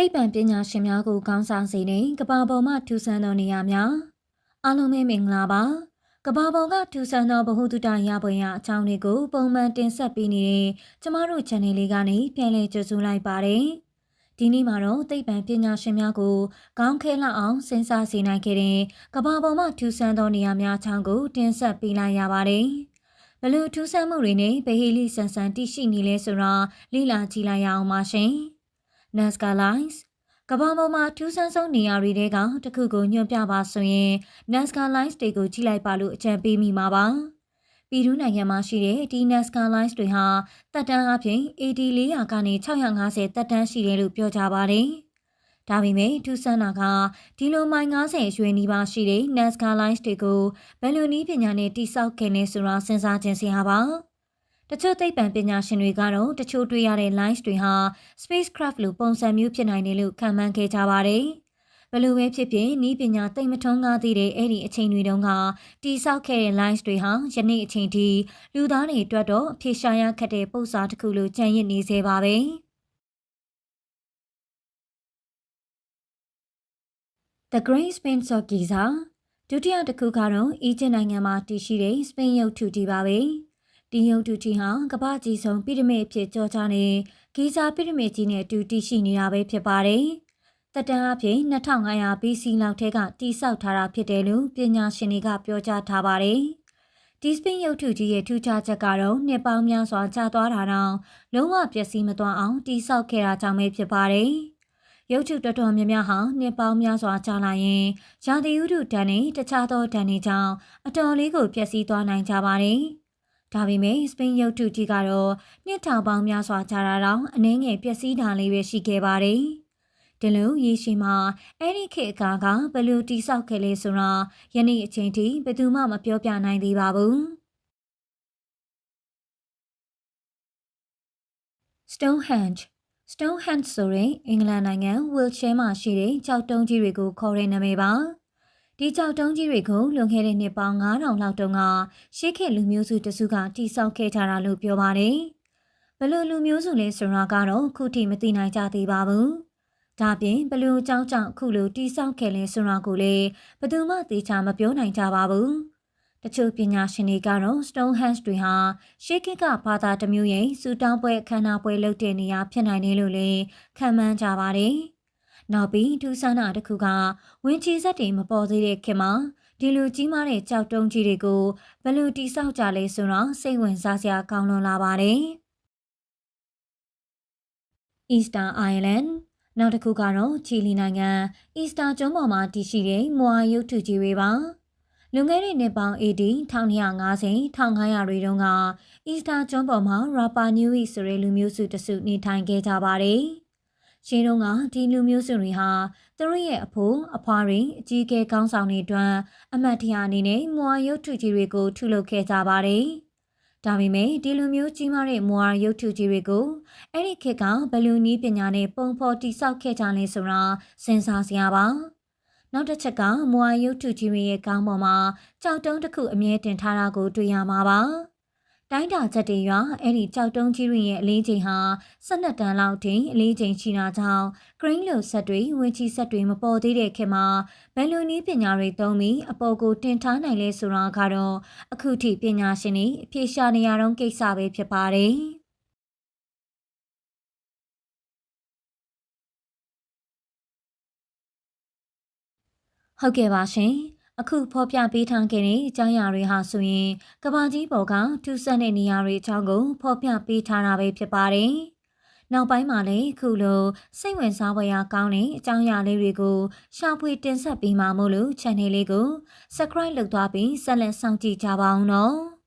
သိပ္ပံပညာရှင်များကိုကောင်းဆောင်စေတဲ့ကဘာပေါ်မှထူဆန်းသောနေရာများအားလုံးပဲမင်္ဂလာပါကဘာပေါ်ကထူဆန်းသောဗဟုသုတရပွင့်ရအကြောင်းတွေကိုပုံမှန်တင်ဆက်ပေးနေတဲ့ကျမတို့ channel လေးကနေပြန်လည်ကြိုဆိုလိုက်ပါတယ်ဒီနေ့မှာတော့သိပ္ပံပညာရှင်များကိုကောင်းခဲလောက်အောင်စဉ်းစားစေနိုင်ခဲ့တဲ့ကဘာပေါ်မှထူဆန်းသောနေရာများအကြောင်းကိုတင်ဆက်ပေးလိုက်ရပါတယ်ဘလို့ထူးဆန်းမှုတွေနဲ့ဗဟီလီဆန်ဆန်တရှိနေလဲဆိုတော့လေ့လာကြည့်လိုက်ရအောင်ပါရှင်။ Nazca Lines ကမ္ဘာပေါ်မှာထူးဆန်းဆုံးနေရာတွေထဲကတစ်ခုကိုညွှန်ပြပါဆိုရင် Nazca Lines တွေကိုကြည့်လိုက်ပါလို့အကြံပေးမိမှာပါ။ပြည်သူနိုင်ငံမှာရှိတဲ့ဒီ Nazca Lines တွေဟာတက်တန်းအပြင် AD 400ကနေ650တက်တန်းရှိတယ်လို့ပြောကြပါတယ်။ဒါပေမဲ့ထူးဆန်းတာကဒီလိုမိုင်90ရွှေနီးပါးရှိတဲ့ Nazca Lines တွေကိုဘယ်လိုနည်းပညာနဲ့တိစောက်ခဲ့လဲဆိုတာစဉ်းစားခြင်းစရာပါ။ တချို့သိပ္ပံပညာရှင်တွေကတော့တချို့တွေ့ရတဲ့ lines တွေဟာ spacecraft လို့ပုံစံမျိုးဖြစ်နိုင်တယ်လို့ခန့်မှန်းခဲ့ကြပါတယ်။ဘလို့ပဲဖြစ်ဖြစ်ဤပညာသိမထွန်းကားသေးတဲ့အဲ့ဒီအချိန်တွေတုန်းကတိဆောက်ခဲ့တဲ့ lines တွေဟာယနေ့အချိန်ထိလူသားတွေအတွက်တော့အဖြေရှာရခက်တဲ့ပုံစံတစ်ခုလိုကြံ့ရစ်နေစေပါပဲ။ The Great Sphinx of Giza ဒုတိယတစ်ခုကတော့အီဂျစ်နိုင်ငံမှာတည်ရှိတဲ့စပိန်ရုပ်ထုကြီးပါပဲ။ ဒီယုံတူကြီးဟာကမ္ဘာကြီးဆုံးပိရမစ်အဖြစ်ကြောကြားနေဂီဇာပိရမစ်ကြီးနဲ့အတူတည်ရှိနေတာပဲဖြစ်ပါတယ်။တက်တန်းအဖြစ်2500 BC လောက်ထဲကတည်ဆောက်ထားတာဖြစ်တယ်လို့ပညာရှင်တွေကပြောကြားထားပါတယ်။ဒီစပင်းရုပ်ထုကြီးရဲ့ထူးခြားချက်ကတော့နှစ်ပေါင်းများစွာကြာသွားတာတောင်လုံးဝပျက်စီးမသွားအောင်တည်ဆောက်ခဲ့တာကြောင့်ပဲဖြစ်ပါတယ်။ရုပ်ထုတော်တော်များများဟာနှစ်ပေါင်းများစွာကြာလာရင်ရာသီဥတုတန်နဲ့တခြားသောတန်တွေကြောင့်အတော်လေးကိုပျက်စီးသွားနိုင်ကြပါတယ်။ ဒါပေမဲ့စပိန်ရုပ်ထုကြီးကတော့နှစ်ထောင်ပေါင်းများစွာကြာတာတောင်အနှင်းငယ်ပျက်စီးတာလေးပဲရှိခဲ့ပါတယ်။ဒီလိုရေရှိမှာအဲ့ဒီခေတ်အခါကဘယ်လိုတိဆောက်ခဲ့လဲဆိုတော့ယနေ့အချိန်ထိဘယ်သူမှမပြောပြနိုင်သေးပါဘူး။ Stonehenge Stonehenge ဆိုရင်အင်္ဂလန်နိုင်ငံ Wiltshire မှာရှိတဲ့ကြောက်တုံးကြီးတွေကိုခေါ်တဲ့နာမည်ပါ။ ဒီကြောက်တုံးကြီးတွေကိုလွန်ခဲ့တဲ့နှစ်ပေါင်း9000လောက်တုန်းကရှေးခေတ်လူမျိုးစုတစုကတိစောက်ခဲ့ကြတာလို့ပြောပါတယ်။ဘလို့လူမျိုးစုလဲဆိုတာကတော့ခုထိမသိနိုင်ကြသေးပါဘူး။ဒါပြင်ဘလို့ကြောင်းကြောင့်ခုလိုတိစောက်ခဲ့လဲဆိုတာကိုလည်းဘယ်သူမှသိချာမပြောနိုင်ကြပါဘူး။တချို့ပညာရှင်တွေကတော့ Stonehenge တွေဟာရှေးခေတ်ကဘာသာတစ်မျိုးရဲ့စူတောင်းပွဲအခမ်းအနားပွဲလုပ်တဲ့နေရာဖြစ်နိုင်တယ်လို့လည်းခန့်မှန်းကြပါတယ်။ နောက်ပြီးထူးဆန်းတာတစ်ခုကဝင်းချီဆက်တွေမပေါ်သေးတဲ့ခင်မှာဒီလိုကြီးမားတဲ့ကြောက်တုံးကြီးတွေကိုဘယ်လိုတိဆောက်ကြလဲဆိုတော့စိတ်ဝင်စားစရာကောင်းလွန်လာပါတယ်။ Easter Island နောက်တစ်ခုကတော့ချီလီနိုင်ငံ Easter ကျွန်းပေါ်မှာတည်ရှိတဲ့မွာရုပ်ထုကြီးတွေပါ။လွန်ခဲ့တဲ့နှစ်ပေါင်း AD 1250 1500တွေတုန်းက Easter ကျွန်းပေါ်မှာ Rapa Nui ဆိုတဲ့လူမျိုးစုတစုနေထိုင်ခဲ့ကြပါတယ်။ ရှင်းတော့ကဒီလူမျိုးစုတွေဟာသူတို့ရဲ့အဖိုးအဖွားတွေအကြီးအကဲကောင်းဆောင်တွေအတွက်အမတ်တရားအနေနဲ့မွာရုပ်ထုကြီးတွေကိုထုလုပ်ခဲ့ကြပါတယ်။ဒါပေမဲ့ဒီလူမျိုးကြီးမားတဲ့မွာရုပ်ထုကြီးတွေကိုအဲ့ဒီခေတ်ကဘလူးနီးပညာနဲ့ပုံဖော်တိစောက်ခဲ့ကြလဲဆိုတာစဉ်းစားစရာပါ။နောက်တစ်ချက်ကမွာရုပ်ထုကြီးတွေရဲ့ကောင်းပေါ်မှာကြောက်တုံးတစ်ခုအမြဲတင်ထားတာကိုတွေ့ရမှာပါ။ တိုင်းတာချက်တွေရောအဲ့ဒီကြောက်တုံးကြီးတွေရဲ့အလေးချိန်ဟာ12တန်းလောက်ထိအလေးချိန်ရှိတာကြောင့် green လိုဆက်တွေဝင်ချီဆက်တွေမပေါ်သေးတဲ့ခင်မှာဘယ်လိုနည်းပညာတွေသုံးပြီးအပေါ်ကိုတင်ထားနိုင်လဲဆိုတာကတော့အခုထိပညာရှင်တွေအပြေရှာနေရတော့ကိစ္စပဲဖြစ်ပါတယ်ဟုတ်ကဲ့ပါရှင် အခုဖော်ပြပေးထားခဲ့တဲ့အကြောင်းအရာတွေဟာဆိုရင်ကဘာကြီးပေါ်ကထူးဆန်းတဲ့နေရာတွေအကြောင်းကိုဖော်ပြပေးထားတာပဲဖြစ်ပါတယ်။နောက်ပိုင်းမှာလည်းခုလိုစိတ်ဝင်စားဖွယ်ရာကောင်းတဲ့အကြောင်းအရာလေးတွေကိုရှာဖွေတင်ဆက်ပေးမှာမို့လို့ channel လေးကို subscribe လုပ်သွားပြီးဆက်လက်စောင့်ကြည့်ကြပါအောင်နော်။